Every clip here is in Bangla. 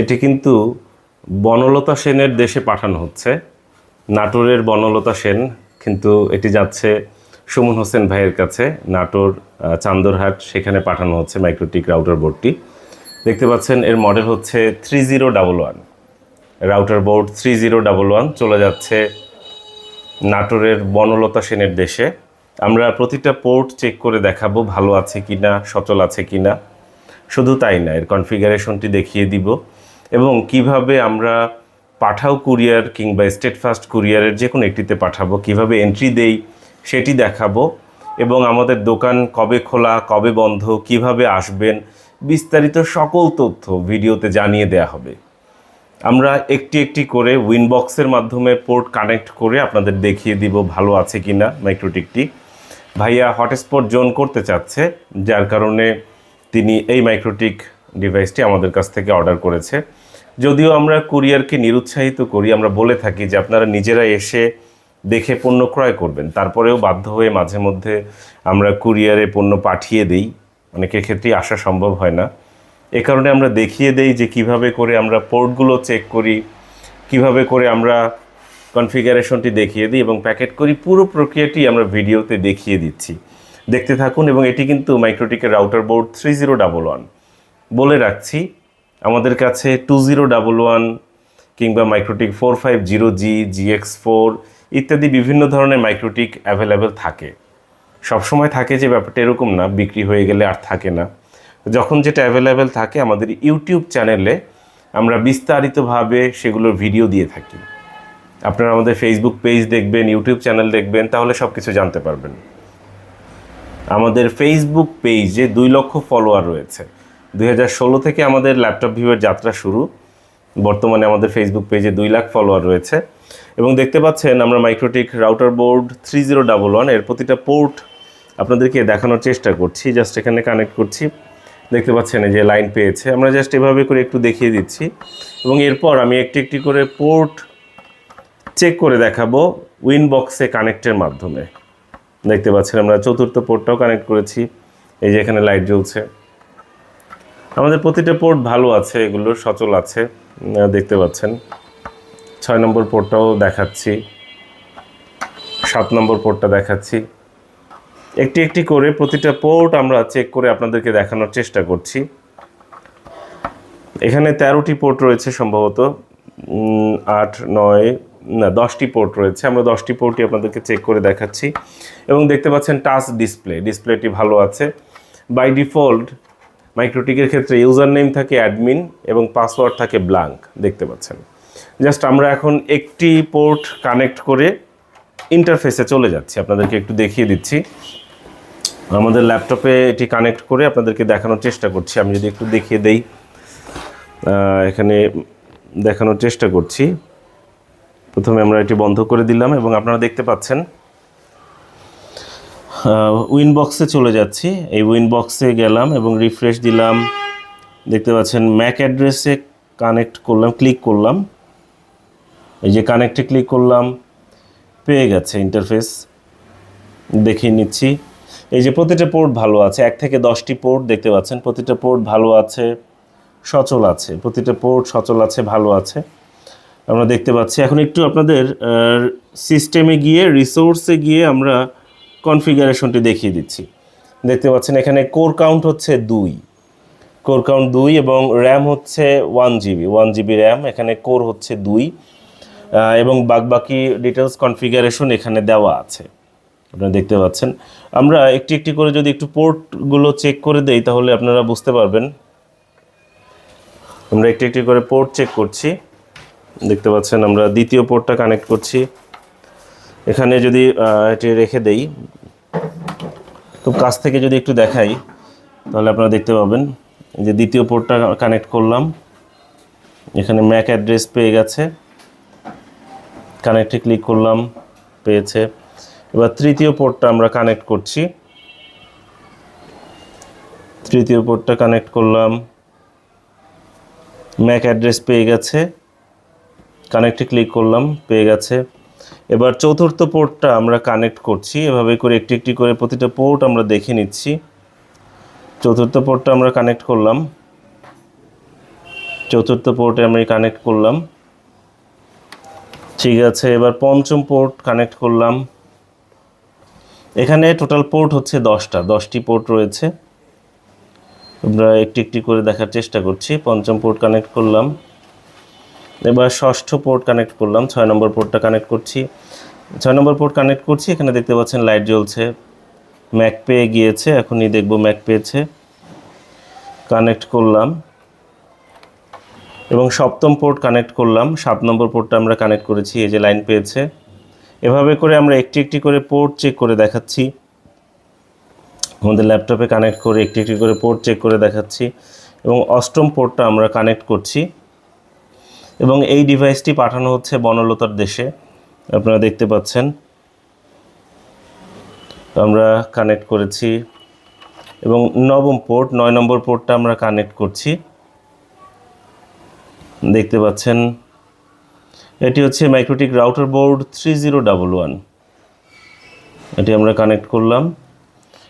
এটি কিন্তু বনলতা সেনের দেশে পাঠানো হচ্ছে। নাটোরের বনলতা সেন কিন্তু এটি যাচ্ছে সুমন হোসেন ভাইয়ের কাছে। নাটোর চান্দরহাট, সেখানে পাঠানো হচ্ছে মাইক্রোটিক রাউটার বোর্ডটি। দেখতে পাচ্ছেন, এর মডেল হচ্ছে three zero double one. Router board three zero double one চলে যাচ্ছে নাটোরের বনলতা সেনের দেশে। আমরা প্রতিটা পোর্ট চেক করে দেখাবো, ভালো আছে কিনা, সচল আছে কিনা। শুধু তাই না, এর কনফিগারেশনটি দেখিয়ে দিব। এবং কীভাবে আমরা পাঠাও কুরিয়ার কিংবা স্টেট ফাস্ট কুরিয়ারের যে কোনো একটিতে পাঠাবো, কীভাবে এন্ট্রি দেই সেটি দেখাবো এবং আমাদের দোকান কবে খোলা, কবে বন্ধ, কীভাবে আসবেন, বিস্তারিত সকল তথ্য ভিডিওতে জানিয়ে দেয়া হবে। আমরা একটি একটি করে উইনবক্সের মাধ্যমে পোর্ট কানেক্ট করে আপনাদের দেখিয়ে দিব ভালো আছে কি না মাইক্রোটিকটি। ভাইয়া হটস্পট জোন করতে চাচ্ছে, যার কারণে তিনি এই মাইক্রোটিক ডিভাইসটি আমাদের কাছ থেকে অর্ডার করেছে। যদিও আমরা কুরিয়ারকে নিরুৎসাহিত করি, আমরা বলে থাকি যে আপনারা নিজেরা এসে দেখে পণ্য ক্রয় করবেন। তারপরেও বাধ্য হয়ে মাঝে মধ্যে আমরা কুরিয়ারে পণ্য পাঠিয়ে দেই। অনেকের ক্ষেত্রেই আসা সম্ভব হয় না। এ কারণে আমরা দেখিয়ে দেই যে কীভাবে করে আমরা পোর্টগুলো চেক করি, কীভাবে করে আমরা কনফিগারেশনটি দেখিয়ে দিই এবং প্যাকেট করি। পুরো প্রক্রিয়াটি আমরা ভিডিওতে দেখিয়ে দিচ্ছি। দেখতে থাকুন এবং এটি কিন্তু মাইক্রোটিকের router board three zero double one. বলে রাখছি আমাদের কাছে টু জিরো ডাবল ওয়ান কিংবা MikroTik four five zero G GX four ইত্যাদি বিভিন্ন ধরনের মাইক্রোটিক অ্যাভেলেবেল থাকে। সবসময় থাকে যে ব্যাপারটা এরকম না, বিক্রি হয়ে গেলে আর থাকে না। যখন যেটা অ্যাভেলেবেল থাকে আমাদের ইউটিউব চ্যানেলে আমরা বিস্তারিতভাবে সেগুলোর ভিডিও দিয়ে থাকি। আপনারা আমাদের ফেসবুক পেজ দেখবেন, ইউটিউব চ্যানেল দেখবেন, তাহলে সব কিছু জানতে পারবেন। আমাদের ফেসবুক পেজে দুই লক্ষ ফলোয়ার রয়েছে। ষোলো থেকে আমাদের ল্যাপটপ ভিউয়ের যাত্রা শুরু। বর্তমানে আমাদের ফেসবুক পেজে দুই লাখ ফলোয়ার রয়েছে। এবং দেখতে পাচ্ছেন আমরা MikroTik router board three zero double ওয়ানের প্রতিটা পোর্ট আপনাদেরকে দেখানোর চেষ্টা করছি জাস্ট এখানে কানেক্ট করছি। দেখতে পাচ্ছেন যে লাইন পেয়েছে, আমরা জাস্ট এভাবে করে একটু দেখিয়ে দিচ্ছি। এবং এরপর আমি একটি একটি করে পোর্ট চেক করে দেখাবো উইনবক্সে কানেক্টের মাধ্যমে। দেখতে পাচ্ছেন আমরা চতুর্থ পোর্টটাও কানেক্ট করেছি। এই যে এখানে লাইট জ্বলছে। আমাদের প্রতিটা পোর্ট ভালো আছে, এগুলো সচল আছে দেখতে পাচ্ছেন। ছয় নম্বর পোর্টটাও দেখাচ্ছি। সাত নম্বর পোর্টটা দেখাচ্ছি। একটি একটি করে প্রতিটা পোর্ট আমরা চেক করে আপনাদেরকে দেখানোর চেষ্টা করছি। এখানে তেরোটি পোর্ট রয়েছে সম্ভবত। আট, নয়, না, দশটি পোর্ট রয়েছে। আমরা দশটি পোর্টই আপনাদেরকে চেক করে দেখাচ্ছি। এবং দেখতে পাচ্ছেন টাচ ডিসপ্লে ডিসপ্লেটি ভালো আছে। বাই ডিফল্ট মাইক্রোটিকের ক্ষেত্রে ইউজার নেম থাকে অ্যাডমিন এবং পাসওয়ার্ড থাকে ব্ল্যাঙ্ক, দেখতে পাচ্ছেন। জাস্ট আমরা এখন একটি পোর্ট কানেক্ট করে ইন্টারফেসে চলে যাচ্ছি। আপনাদেরকে একটু দেখিয়ে দিচ্ছি। আমাদের ল্যাপটপে এটি কানেক্ট করে আপনাদেরকে দেখানোর চেষ্টা করছি। আমি যদি একটু দেখিয়ে দেই এখানে দেখানোর চেষ্টা করছি। প্রথমে আমরা এটি বন্ধ করে দিলাম এবং আপনারা দেখতে পাচ্ছেন উইনবক্সে চলে যাচ্ছি। এই উইনবক্সে গেলাম এবং রিফ্রেশ দিলাম। দেখতে পাচ্ছেন ম্যাক অ্যাড্রেসে কানেক্ট করলাম ক্লিক করলাম। এই যে কানেক্টে ক্লিক করলাম, পেয়ে গেছে ইন্টারফেস দেখিয়ে নিচ্ছি। এই যে প্রতিটা পোর্ট ভালো আছে, এক থেকে দশটি পোর্ট দেখতে পাচ্ছেন, প্রতিটা পোর্ট ভালো আছে, সচল আছে। প্রতিটা পোর্ট সচল আছে, ভালো আছে। আমরা দেখতে পাচ্ছি, এখন একটু আপনাদের সিস্টেমে গিয়ে রিসোর্সে গিয়ে আমরা কনফিগারেশনটি দেখিয়ে দিচ্ছি। দেখতে পাচ্ছেন এখানে কোর কাউন্ট হচ্ছে দুই। কোর কাউন্ট দুই এবং র্যাম হচ্ছে one GB. One GB RAM, এখানে কোর হচ্ছে দুই। এবং বাকি ডিটেলস কনফিগারেশন এখানে দেওয়া আছে। আপনারা দেখতে পাচ্ছেন। আমরা একটি একটি করে যদি একটু পোর্টগুলো চেক করে দেই, তাহলে আপনারা বুঝতে পারবেন। আমরা একটি একটি করে পোর্ট চেক করছি। দেখতে পাচ্ছেন আমরা দ্বিতীয় পোর্টটা কানেক্ট করছি। এখানে যদি এটি রেখে দেই, খুব কাছ থেকে যদি একটু দেখাই, তাহলে আপনারা দেখতে পাবেন যে দ্বিতীয় পোর্টটা কানেক্ট করলাম, এখানে ম্যাক অ্যাড্রেস পেয়ে গেছে কানেক্টে ক্লিক করলাম, পেয়েছে। এবার তৃতীয় পোর্টটা আমরা কানেক্ট করছি, তৃতীয় পোর্টটা কানেক্ট করলাম ম্যাক অ্যাড্রেস পেয়ে গেছে কানেক্টে ক্লিক করলাম, পেয়ে গেছে। এবার চতুর্থ পোর্টটা আমরা কানেক্ট করছি। এভাবে করে একটি একটি করে প্রতিটা পোর্ট আমরা দেখে নিচ্ছি। চতুর্থ পোর্টটা আমরা কানেক্ট করলাম। চতুর্থ পোর্টে আমি কানেক্ট করলাম। ঠিক আছে, এবার পঞ্চম পোর্ট কানেক্ট করলাম। এখানে টোটাল পোর্ট হচ্ছে দশটা, দশটি পোর্ট রয়েছে। আমরা একটি একটি করে দেখার চেষ্টা করছি। পঞ্চম পোর্ট কানেক্ট করলাম। এবার ষষ্ঠ পোর্ট কানেক্ট করলাম, ছয় নম্বর পোর্টটা কানেক্ট করছি। ছয় নম্বর পোর্ট কানেক্ট করছি, এখানে দেখতে পাচ্ছেন লাইট জ্বলছে। ম্যাক পেয়ে গিয়েছে, এখনই দেখব ম্যাক পেয়েছে। কানেক্ট করলাম। এবং সপ্তম পোর্ট কানেক্ট করলাম, সাত নম্বর পোর্টটা আমরা কানেক্ট করেছি, এই যে লাইন পেয়েছে। এভাবে করে আমরা একটি একটি করে পোর্ট চেক করে দেখাচ্ছি। আমাদের ল্যাপটপে কানেক্ট করে একটি একটি করে পোর্ট চেক করে দেখাচ্ছি। এবং অষ্টম পোর্টটা আমরা কানেক্ট করছি। এবং এই ডিভাইসটি পাঠানো হচ্ছে বনলতার দেশে। আপনারা দেখতে পাচ্ছেন। আমরা কানেক্ট করেছি। এবং নবম পোর্ট নয় নম্বর পোর্টটা আমরা কানেক্ট করছি। দেখতে পাচ্ছেন, এটি হচ্ছে MikroTik router board three zero double one এটি আমরা কানেক্ট করলাম।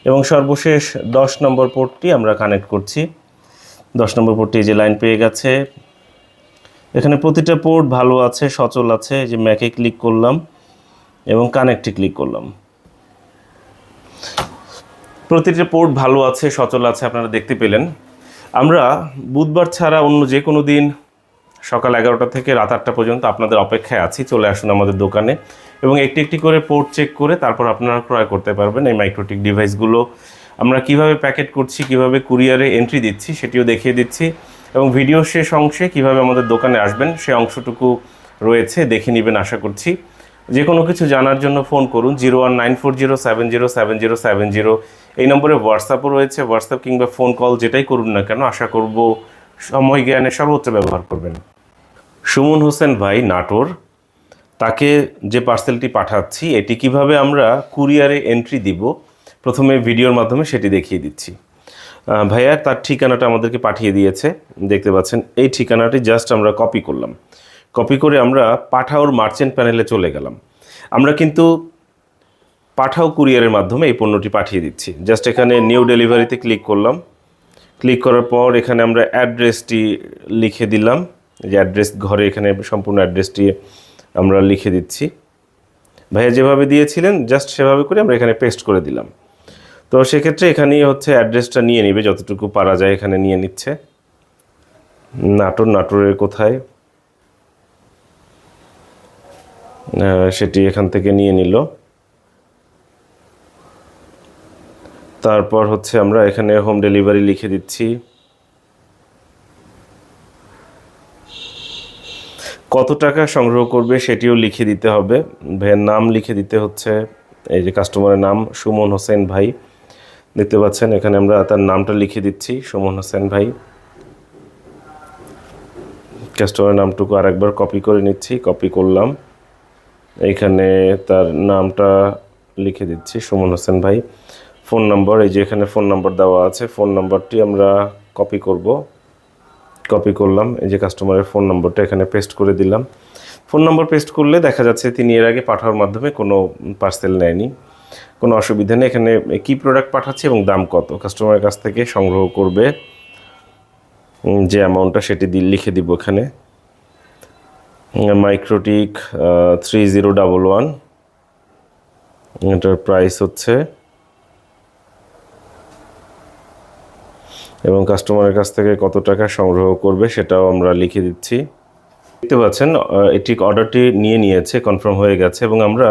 এবং সর্বশেষ দশ নম্বর পোর্টটি আমরা কানেক্ট করছি। দশ নম্বর পোর্টটি যে লাইন পেয়ে গেছে। এখানে প্রতিটা পোর্ট ভালো আছে, সচল আছে যে ম্যাকে ক্লিক করলাম এবং কানেক্টে ক্লিক করলাম। প্রতিটা পোর্ট ভালো আছে, সচল আছে, আপনারা দেখতে পেলেন। আমরা বুধবার ছাড়া অন্য যে কোনো দিন সকাল এগারোটা থেকে রাত আটটা পর্যন্ত আপনাদের অপেক্ষায় আছি, চলে আসুন আমাদের দোকানে এবং একটি একটি করে পোর্ট চেক করে তারপর আপনারা ক্রয় করতে পারবেন এই মাইক্রোটিক ডিভাইসগুলো আমরা কীভাবে প্যাকেট করছি, কীভাবে কুরিয়ারে এন্ট্রি দিচ্ছি, সেটিও দেখিয়ে দিচ্ছি। এবং ভিডিও শেষ অংশে কীভাবে আমাদের দোকানে আসবেন, সে অংশটুকু রয়েছে, দেখে নেবেন আশা করছি। যে কোনো কিছু জানার জন্য ফোন করুন, zero one nine four zero seven zero seven zero seven zero. এই নম্বরে হোয়াটসঅ্যাপও রয়েছে হোয়াটসঅ্যাপ কিংবা ফোন কল যেটাই করুন না কেন, আশা করব সময় জ্ঞানে সর্বোচ্চ ব্যবহার করবেন। সুমন হোসেন ভাই, নাটোর, তাকে যে পার্সেলটি পাঠাচ্ছি, এটি কীভাবে আমরা কুরিয়ারে এন্ট্রি দিব, প্রথমে ভিডিওর মাধ্যমে সেটি দেখিয়ে দিচ্ছি। ভাইয়া, তার ঠিকানাটা আমাদেরকে পাঠিয়ে দিয়েছে। দেখতে পাচ্ছেন, এই ঠিকানাটি জাস্ট আমরা কপি করলাম। কপি করে আমরা পাঠাওর মার্চেন্ট প্যানেলে চলে গেলাম। আমরা কিন্তু পাঠাও কুরিয়ারের মাধ্যমে এই পণ্যটি পাঠিয়ে দিচ্ছি। জাস্ট এখানে নিউ ডেলিভারিতে ক্লিক করলাম। ক্লিক করার পর এখানে আমরা অ্যাড্রেসটি লিখে দিলাম। যে অ্যাড্রেস ঘরে এখানে সম্পূর্ণ অ্যাড্রেসটি আমরা লিখে দিচ্ছি। ভাইয়া, যেভাবে দিয়েছিলেন জাস্ট সেভাবে করে আমরা এখানে পেস্ট করে দিলাম। তো সেক্ষেত্রে এখানেই হচ্ছে অ্যাড্রেসটা নিয়ে নেবে, যতটুকু পারা যায় এখানে নিয়ে নিচ্ছে। নাটোর, নাটোরের কোথায়? সেটি এখান থেকে নিয়ে নিল। তারপর হচ্ছে আমরা এখানে হোম ডেলিভারি লিখে দিচ্ছি। কত টাকা সংগ্রহ করবে সেটিও লিখে দিতে হবে। ভাইয়ের নাম লিখে দিতে হচ্ছে। এই যে কাস্টমারের নাম, সুমন হোসেন ভাই। দেখতে পাচ্ছেন, এখানে আমরা তার নামটা লিখে দিচ্ছি, সুমন হোসেন ভাই। কাস্টমারের নামটুকু আরেকবার কপি করে নিচ্ছি কপি করলাম। এইখানে তার নামটা লিখে দিচ্ছি, সুমন হোসেন ভাই। ফোন নম্বর এই যে এখানে ফোন নম্বর দেওয়া আছে ফোন নম্বরটি আমরা কপি করব। কপি করলাম, এই যে কাস্টমারের ফোন নম্বরটা এখানে পেস্ট করে দিলাম। ফোন নম্বর পেস্ট করলে দেখা যাচ্ছে তিনি এর আগে পাঠানোর মাধ্যমে কোনো পার্সেল নেয়নি। কোনো অসুবিধা নেই। এখানে কি প্রোডাক্ট পাঠাচ্ছে এবং দাম কত? কাস্টমারের কাছ থেকে সংগ্রহ করবে যে অ্যামাউন্টটা সেটি দি- লিখে দিব এখানে। MikroTik three zero double one এটার প্রাইস হচ্ছে এবং কাস্টমারের কাছ থেকে কত টাকা সংগ্রহ করবে সেটাও আমরা লিখে দিচ্ছি। দেখতে পাচ্ছেন এটি অর্ডারটি নিয়ে নিয়েছে কনফার্ম হয়ে গেছে এবং আমরা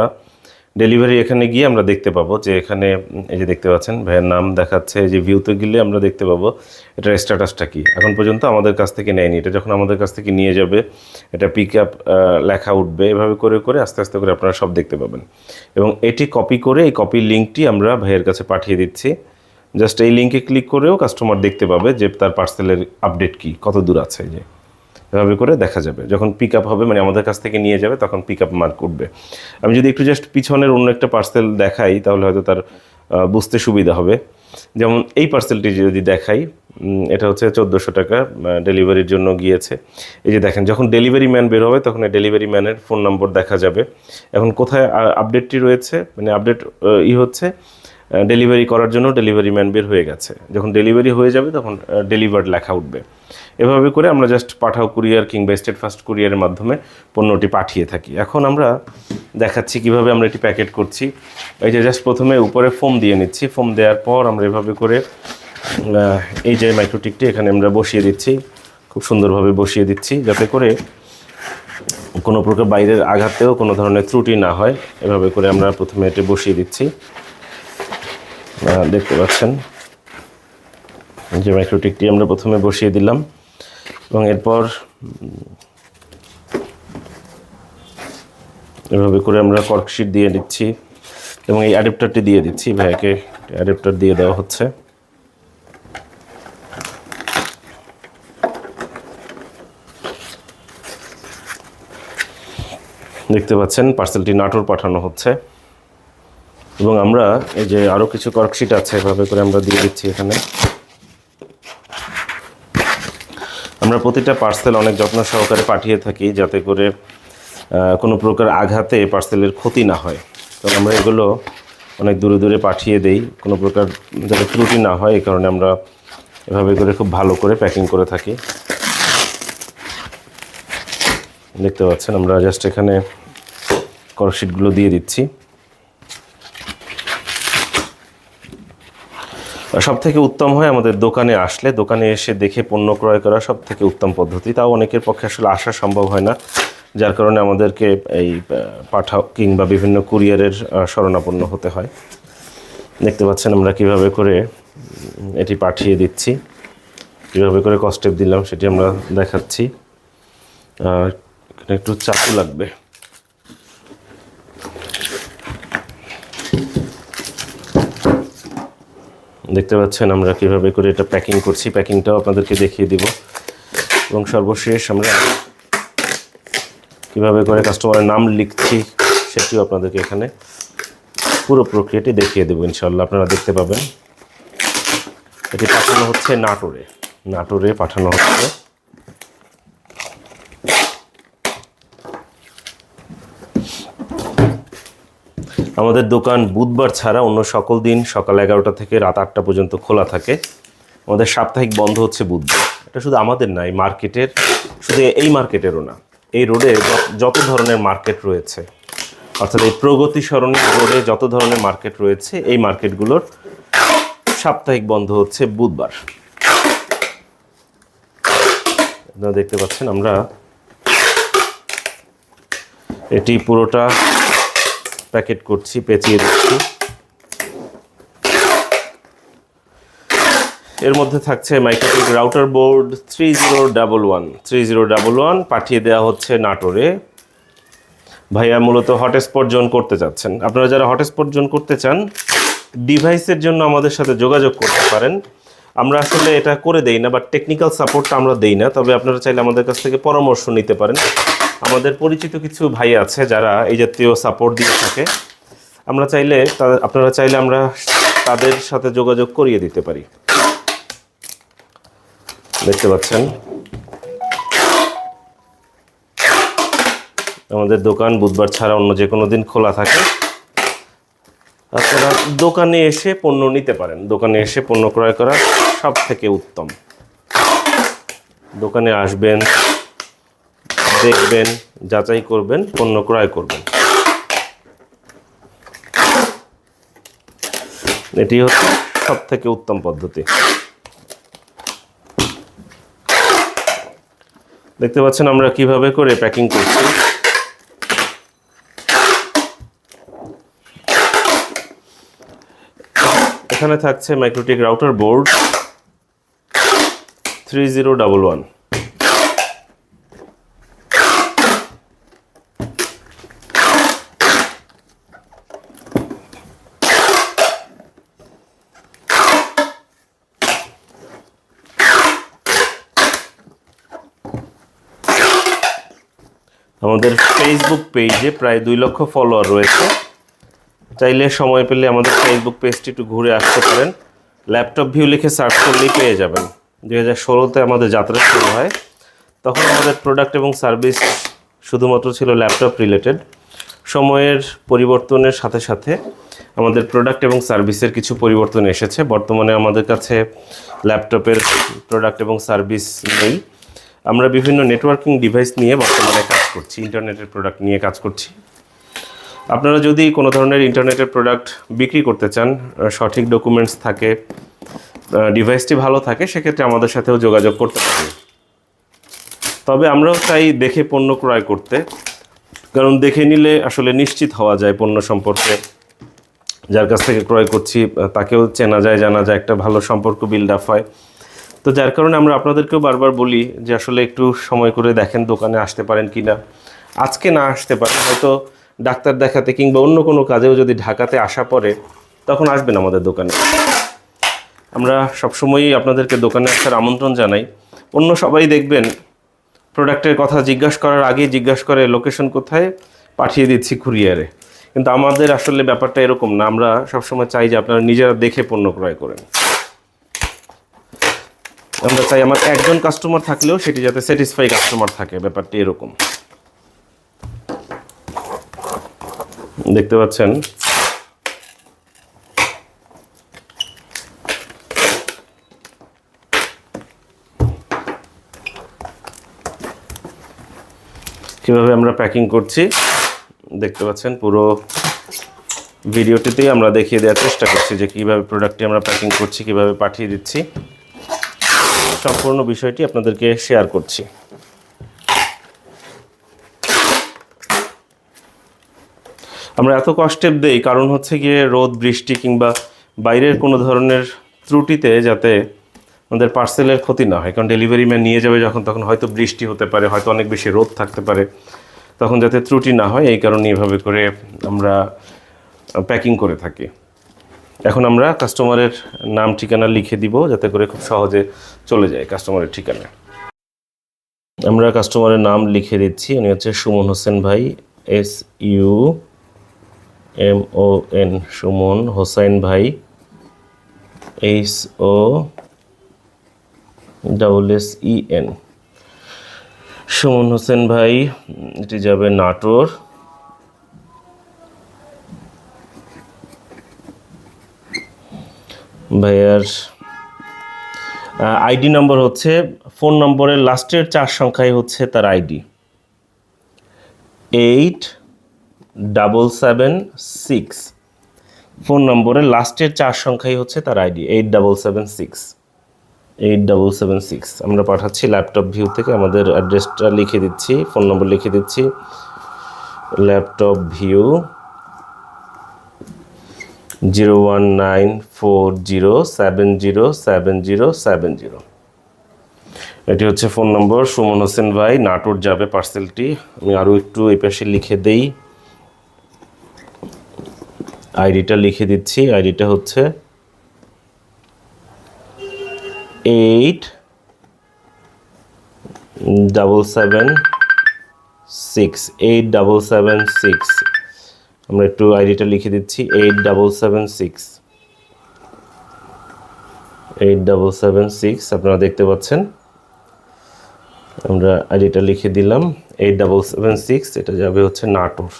ডেলিভারি এখানে গিয়ে আমরা দেখতে পাবো যে এখানে, এই যে দেখতে পাচ্ছেন, ভাইয়ের নাম দেখাচ্ছে, এই যে ভিউতে গেলে আমরা দেখতে পাবো এটার স্ট্যাটাসটা কি। এখন পর্যন্ত আমাদের কাছ থেকে নেয়নি। এটা যখন আমাদের কাছ থেকে নিয়ে যাবে, এটা পিক আপ লেখা উঠবে, এভাবে করে করে আস্তে আস্তে করে আপনারা সব দেখতে পাবেন। এবং এটি কপি করে এই কপির লিঙ্কটি আমরা ভাইয়ের কাছে পাঠিয়ে দিচ্ছি। জাস্ট এই লিঙ্কে ক্লিক করেও কাস্টমার দেখতে পাবে যে তার পার্সেলের আপডেট কি, কত দূর আছে যে। এভাবে করে দেখা যাবে। যখন পিক আপ হবে মানে আমাদের কাছ থেকে নিয়ে যাবে, তখন পিক আপ মার্ক উঠবে। আমি যদি একটু জাস্ট পিছনের অন্য একটা পার্সেল দেখাই, তাহলে হয়তো তার বুঝতে সুবিধা হবে। যেমন এই পার্সেলটি যদি দেখাই এটা হচ্ছে চোদ্দোশো টাকা ডেলিভারির জন্য গিয়েছে। এই যে দেখেন, যখন ডেলিভারি ম্যান বের হবে, তখন ডেলিভারি ম্যানের ফোন নম্বর দেখা যাবে। এখন কোথায় আপডেটটি রয়েছে? মানে আপডেট ই হচ্ছে ডেলিভারি করার জন্য ডেলিভারি ম্যান বের হয়ে গেছে। যখন ডেলিভারি হয়ে যাবে, তখন ডেলিভার্ড লেখা উঠবে। এভাবে করে আমরা জাস্ট পাঠাও কুরিয়ার কিংবা স্টেট ফাস্ট কুরিয়ারের মাধ্যমে পণ্যটি পাঠিয়ে থাকি। এখন আমরা দেখাচ্ছি কীভাবে আমরা এটি প্যাকেট করছি। এই যে জাস্ট প্রথমে উপরে ফোম দিয়ে নিচ্ছি। ফোম দেওয়ার পর আমরা এভাবে করে এই যে মাইক্রোটিকটি এখানে আমরা বসিয়ে দিচ্ছি। খুব সুন্দরভাবে বসিয়ে দিচ্ছি যাতে করে কোনো প্রকার বাইরের আঘাতেও কোনো ধরনের ত্রুটি না হয়। এভাবে করে আমরা প্রথমে এটি বসিয়ে দিচ্ছি। দেখতে পাচ্ছেন? যে মাইক্রোটিকটি আমরা প্রথমে বসিয়ে দিলাম। এবং এরপর, এভাবে করে আমরা কর্কশিট দিয়ে দিচ্ছি এবং এই অ্যাডাপ্টারটি দিয়ে দিচ্ছি। ভাইয়াকে অ্যাডাপ্টার দিয়ে দেওয়া হচ্ছে। দেখতে পাচ্ছেন পার্সেলটি নাটোর পাঠানো হচ্ছে। এবং আমরা এই যে আরও কিছু কর্কশিট আছে, এভাবে করে আমরা দিয়ে দিচ্ছি এখানে। আমরা প্রতিটা পার্সেল অনেক যত্ন সহকারে পাঠিয়ে থাকি যাতে করে কোনো প্রকার আঘাতে পার্সেলের ক্ষতি না হয়। তো আমরা এগুলো অনেক দূরে দূরে পাঠিয়ে দেই, কোনো প্রকার যাতে ত্রুটি না হয়, এই কারণে আমরা এভাবে করে খুব ভালো করে প্যাকিং করে থাকি। দেখতে পাচ্ছেন, আমরা জাস্ট এখানে করশিটগুলো দিয়ে দিচ্ছি। সব থেকে উত্তম হয় আমাদের দোকানে আসলে, দোকানে এসে দেখে পণ্য ক্রয় করা সব থেকে উত্তম পদ্ধতি। তাও অনেকের পক্ষে আসলে আসা সম্ভব হয় না, যার কারণে আমাদেরকে এই পাঠাও কিংবা বিভিন্ন কুরিয়ারের শরণাপন্ন হতে হয়। দেখতে পাচ্ছেন আমরা কীভাবে করে এটি পাঠিয়ে দিচ্ছি, কীভাবে করে কস্টেপ দিলাম সেটি আমরা দেখাচ্ছি। এখানে একটু চাকু লাগবে। দেখতে পাচ্ছেন আমরা কীভাবে করে এটা প্যাকিং করছি। প্যাকিংটাও আপনাদেরকে দেখিয়ে দিব। এবং সর্বশেষ আমরা কীভাবে করে কাস্টমারের নাম লিখছি সেটিও আপনাদেরকে এখানে পুরো প্রক্রিয়াটি দেখিয়ে দেবো ইনশাল্লাহ আপনারা দেখতে পাবেন। এটি পাঠানো হচ্ছে নাটোরে। নাটোরে পাঠানো হচ্ছে। আমাদের দোকান বুধবার ছাড়া অন্য সকল দিন সকাল এগারোটা থেকে রাত আটটা পর্যন্ত খোলা থাকে। আমাদের সাপ্তাহিক বন্ধ হচ্ছে বুধবার। এটা শুধু আমাদের না, এই মার্কেটের, শুধু এই মার্কেটেরও না, এই রোডে যত- ধরনের মার্কেট রয়েছে, অর্থাৎ এই প্রগতি সরণি রোডে যত ধরনের মার্কেট রয়েছে, এই মার্কেটগুলোর সাপ্তাহিক বন্ধ হচ্ছে বুধবার। আপনারা দেখতে পাচ্ছেন আমরা এটি পুরোটা প্যাকেট করছি, পেঁচিয়ে দিচ্ছি। এর মধ্যে থাকছে MikroTik router board three zero double one three zero double one পাঠিয়ে দেওয়া হচ্ছে নাটোরে। ভাইয়া মূলত হটস্পট জোন করতে চাচ্ছেন। আপনারা যারা হটস্পট জোন করতে চান ডিভাইসের জন্য আমাদের সাথে যোগাযোগ করতে পারেন। আমরা আসলে এটা করে দেই না বাট টেকনিক্যাল সাপোর্টটা আমরা দেই না, তবে আপনারা চাইলে আমাদের কাছ থেকে পরামর্শ নিতে পারেন। আমাদের পরিচিত কিছু ভাই আছে যারা এই জাতীয় সাপোর্ট দিয়ে থাকে। আমরা চাইলে আপনারা চাইলে আমরা তাদের সাথে যোগাযোগ করিয়ে দিতে পারি। দেখতে পাচ্ছেন? আমাদের দোকান বুধবার ছাড়া অন্য যে কোনো দিন খোলা থাকে। আপনারা দোকানে এসে পণ্য নিতে পারেন। দোকানে এসে পণ্য ক্রয় করা সব থেকে উত্তম। দোকানে আসবেন দেখবেন, যাচাই করবেন, পণ্য ক্রয় করবেন। এটি হচ্ছে সব থেকে উত্তম পদ্ধতি। দেখতে পাচ্ছেন আমরা কীভাবে করে প্যাকিং করছি। এখানে থাকছে MikroTik router board, three zero double one আমাদের ফেসবুক পেজে প্রায় দুই লক্ষ ফলোয়ার রয়েছে। চাইলে সময় পেলে আমাদের ফেসবুক পেজটি একটু ঘুরে আসতে পারেন। ল্যাপটপ ভিউ লিখে সার্চ করলেই পেয়ে যাবেন। দুই হাজার ষোলোতে আমাদের যাত্রা শুরু হয়। তখন আমাদের প্রোডাক্ট এবং সার্ভিস শুধুমাত্র ছিল ল্যাপটপ রিলেটেড সময়ের পরিবর্তনের সাথে সাথে আমাদের প্রোডাক্ট এবং সার্ভিসের কিছু পরিবর্তন এসেছে। বর্তমানে আমাদের কাছে ল্যাপটপের প্রোডাক্ট এবং সার্ভিস নেই। আমরা বিভিন্ন নেটওয়ার্কিং ডিভাইস নিয়ে বর্তমানে করছি, ইন্টারনেটের প্রোডাক্ট নিয়ে কাজ করছি। আপনারা যদি কোনো ধরনের ইন্টারনেটের প্রোডাক্ট বিক্রি করতে চান সঠিক ডকুমেন্টস থাকে ডিভাইসটি ভালো থাকে, সেক্ষেত্রে আমাদের সাথেও যোগাযোগ করতে পারেন তবে আমরাও চাই দেখে পণ্য ক্রয় করতে, কারণ দেখে নিলে আসলে নিশ্চিত হওয়া যায় পণ্য সম্পর্কে। যার কাছ থেকে ক্রয় করছি তাকেও চেনা যায়, জানা যায়, একটা ভালো সম্পর্ক বিল্ড আপ হয়। তো যার কারণে আমরা আপনাদেরকেও বারবার বলি যে আসলে একটু সময় করে দেখেন দোকানে আসতে পারেন কি না আজকে না আসতে পারেন, হয়তো ডাক্তার দেখাতে কিংবা অন্য কোনো কাজেও যদি ঢাকাতে আসা পরে তখন আসবেন আমাদের দোকানে। আমরা সবসময়ই আপনাদেরকে দোকানে আসার আমন্ত্রণ জানাই। অন্য সবাই দেখবেন প্রোডাক্টের কথা জিজ্ঞাসা করার আগেই জিজ্ঞাসা করে লোকেশন কোথায়, পাঠিয়ে দিচ্ছি কুরিয়ারে। কিন্তু আমাদের আসলে ব্যাপারটা এরকম না, আমরা সবসময় চাই যে আপনারা নিজেরা দেখে পণ্য ক্রয় করেন। আমরা চাই আমার একজন কাস্টমার থাকলেও সেটি যাতে স্যাটিসফাই কাস্টমার থাকে, ব্যাপারটি এরকম। দেখতে পাচ্ছেন? কীভাবে আমরা প্যাকিং করছি? দেখতে পাচ্ছেন, পুরো ভিডিওটিতেই আমরা দেখিয়ে দেওয়ার চেষ্টা করছি যে কীভাবে প্রোডাক্টটি আমরা প্যাকিং করছি, কীভাবে পাঠিয়ে দিচ্ছি। সম্পূর্ণ বিষয়টি আপনাদেরকে শেয়ার করছি। আমরা এত কষ্টে দেই, কারণ হচ্ছে গিয়ে রোদ, বৃষ্টি কিংবা বাইরের কোনো ধরনের ত্রুটিতে যাতে আমাদের পার্সেলের ক্ষতি না হয়। কারণ ডেলিভারি ম্যান নিয়ে যাবে যখন, তখন হয়তো বৃষ্টি হতে পারে, হয়তো অনেক বেশি রোদ থাকতে পারে। তখন যাতে ত্রুটি না হয়, এই কারণে এভাবে করে আমরা প্যাকিং করে থাকি। এখন আমরা কাস্টমারের নাম, ঠিকানা লিখে দিব, যাতে করে খুব সহজে চলে যায় কাস্টমারের ঠিকানা। আমরা কাস্টমারের নাম লিখে দিচ্ছি। উনি হচ্ছে সুমন হোসেন ভাই S U M O N Sumon Hossain ভাই H O double S E N Sumon Hossen ভাই, এটি যাবে নাটোর। ভাইয়ার আইডি নম্বর হচ্ছে ফোন নম্বরের লাস্টের চার সংখ্যাই হচ্ছে তার ID eight double seven six phone নম্বরের লাস্টের চার সংখ্যাই হচ্ছে তার ID eight double seven six eight double seven six আমরা পাঠাচ্ছি ল্যাপটপ ভিউ থেকে, আমাদের অ্যাড্রেসটা লিখে দিচ্ছি ফোন নম্বর লিখে দিচ্ছি। Laptop view zero one nine four zero seven zero seven zero seven zero. এটি হচ্ছে ফোন নম্বর। সুমন হোসেন ভাই, নাটোর যাবে পার্সেলটি। আমি আরও একটু এই পাশে লিখে দেই। আইডিটা লিখে দিচ্ছি। আইডিটা হচ্ছে eight double seven six, eight double seven six. আমরা একটু আইডিটা লিখে দিচ্ছি eight double seven six eight double seven six আপনারা দেখতে পাচ্ছেন। আমরা আইডিটা লিখে দিলাম এইট ডাবল সেভেন সিক্স এটা যাবে হচ্ছে নাটোর।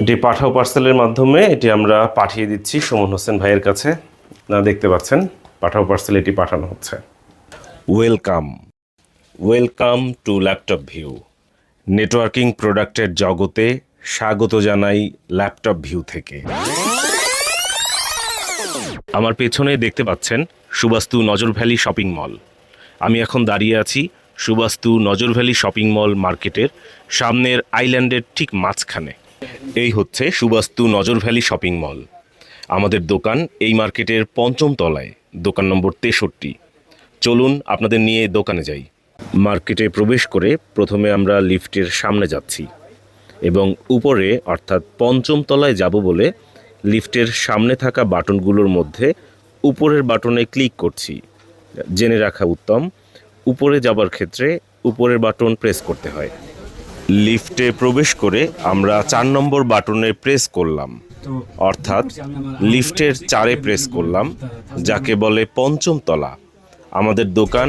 এটি পাঠাও পার্সেলের মাধ্যমে এটি আমরা পাঠিয়ে দিচ্ছি সুমন হোসেন ভাইয়ের কাছে। না দেখতে পাচ্ছেন পাঠাও পার্সেল এটি পাঠানো হচ্ছে। Welcome welcome to laptop view networking প্রোডাক্টের জগতে স্বাগত জানাই ল্যাপটপ ভিউ থেকে। আমার পেছনে দেখতে পাচ্ছেন সুবাস্তু নজর ভ্যালি শপিং মল। আমি এখন দাঁড়িয়ে আছি সুবাস্তু নজর ভ্যালি শপিং মল মার্কেটের সামনের আইল্যান্ডের ঠিক মাঝখানে। এই হচ্ছে সুবাস্তু নজর ভ্যালি শপিং মল। আমাদের দোকান এই মার্কেটের পঞ্চম তলায়, দোকান নম্বর তেষট্টি। চলুন আপনাদের নিয়ে দোকানে যাই। মার্কেটে প্রবেশ করে প্রথমে আমরা লিফটের সামনে যাচ্ছি এবং উপরে, অর্থাৎ পঞ্চম তলায় যাব বলে লিফটের সামনে থাকা বাটনগুলোর মধ্যে উপরের বাটনে ক্লিক করছি। জেনে রাখা উত্তম, উপরে যাবার ক্ষেত্রে উপরের বাটন প্রেস করতে হয়। লিফটে প্রবেশ করে আমরা চার নম্বর বাটনে প্রেস করলাম। অর্থাৎ লিফটের চারে প্রেস করলাম, যাকে বলে পঞ্চম তলা। আমাদের দোকান